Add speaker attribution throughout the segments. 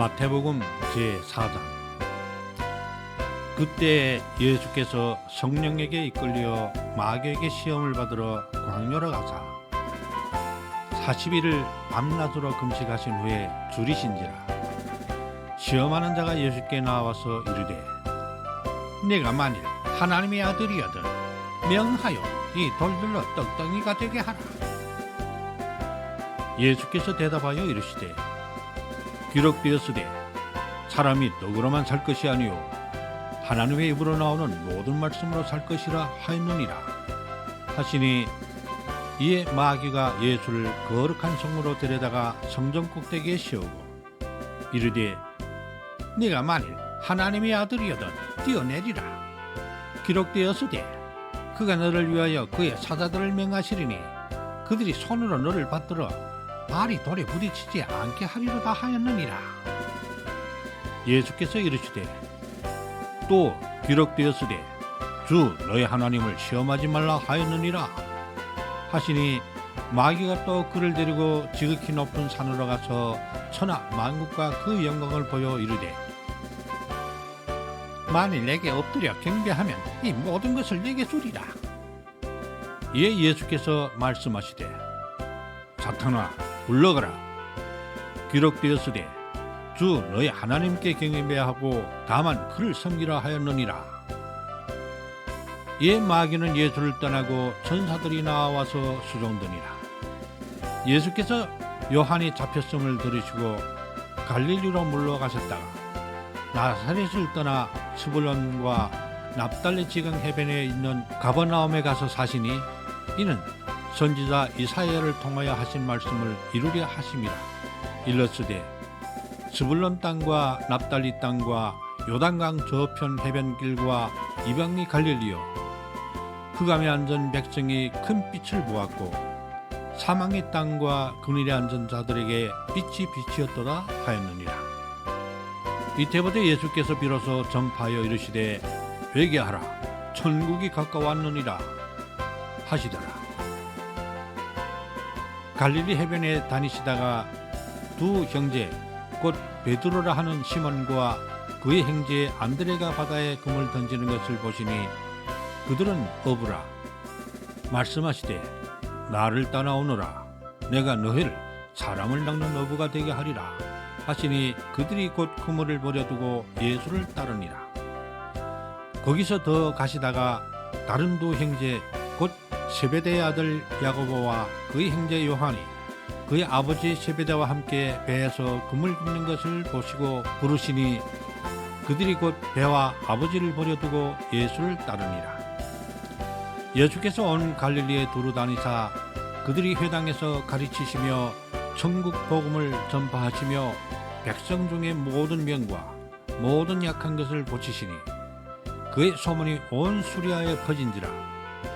Speaker 1: 마태복음 제4장. 그때 예수께서 성령에게 이끌려 마귀에게 시험을 받으러 광야로 가사 40일을 밤낮으로 금식하신 후에 줄이신지라. 시험하는 자가 예수께 나와서 이르되 내가 만일 하나님의 아들이거든 명하여 이 돌들로 떡덩이가 되게 하라. 예수께서 대답하여 이르시되 기록되었으되 사람이 떡으로만 살 것이 아니요 하나님의 입으로 나오는 모든 말씀으로 살 것이라 하였느니라. 하시니 이에 마귀가 예수를 거룩한 성으로 데려다가 성전 꼭대기에 세우고 이르되 네가 만일 하나님의 아들이여든 뛰어내리라. 기록되었으되 그가 너를 위하여 그의 사자들을 명하시리니 그들이 손으로 너를 받들어 발이 돌에 부딪히지 않게 하리로다 하였느니라. 예수께서 이르시되 또 기록되었으되 주 너의 하나님을 시험하지 말라 하였느니라 하시니 마귀가 또 그를 데리고 지극히 높은 산으로 가서 천하 만국과 그 영광을 보여 이르되 만일 내게 엎드려 경배하면 이 모든 것을 내게 주리라 이에 예수께서 말씀하시되 사탄아 물러가라. 기록되었으되 주 너희 하나님께 경배해야 하고 다만 그를 섬기라 하였느니라. 이에 마귀는 예수를 떠나고 천사들이 나와서 수종드니라. 예수께서 요한이 잡혔음을 들으시고 갈릴리로 물러가셨다가 나사렛을 떠나 스불론과 납달리 지강 해변에 있는 가버나움에 가서 사시니 이는 선지자 이사야를 통하여 하신 말씀을 이루려 하심이라 일러스되 스불론 땅과 납달리 땅과 요단강 저편 해변길과 이방리 갈릴리요. 흑암에 앉은 백성이 큰 빛을 보았고 사망의 땅과 그늘에 앉은 자들에게 빛이 빛이었도다 하였느니라. 이때부터 예수께서 비로소 전파하여 이르시되 회개하라. 천국이 가까웠느니라 하시더라 갈릴리 해변에 다니시다가 두 형제 곧 베드로라 하는 시몬과 그의 형제 안드레가 바다에 금을 던지는 것을 보시니 그들은 어부라. 말씀하시되 나를 따라오너라. 내가 너희를 사람을 낚는 어부가 되게 하리라. 하시니 그들이 곧 그물을 버려두고 예수를 따르니라. 거기서 더 가시다가 다른 두 형제 곧 세베대의 아들 야고보와 그의 형제 요한이 그의 아버지 세베대와 함께 배에서 그물 깁는 것을 보시고 부르시니 그들이 곧 배와 아버지를 버려두고 예수를 따르니라. 예수께서 온 갈릴리에 두루 다니사 그들이 회당에서 가르치시며 천국 복음을 전파하시며 백성 중의 모든 명과 모든 약한 것을 고치시니 그의 소문이 온 수리아에 퍼진지라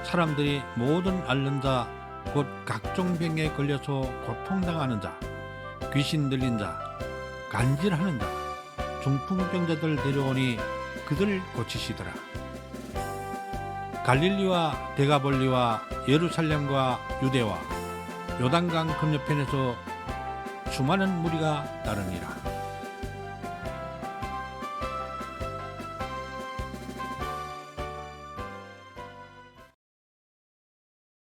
Speaker 1: 사람들이 모든 앓는 자곧 각종 병에 걸려서 고통당하는 자 귀신 들린 자 간질하는 자 중풍병자들 데려오니 그들을 고치시더라. 갈릴리와 데가볼리와 예루살렘과 유대와 요단강 건너편에서 수많은 무리가 따르니라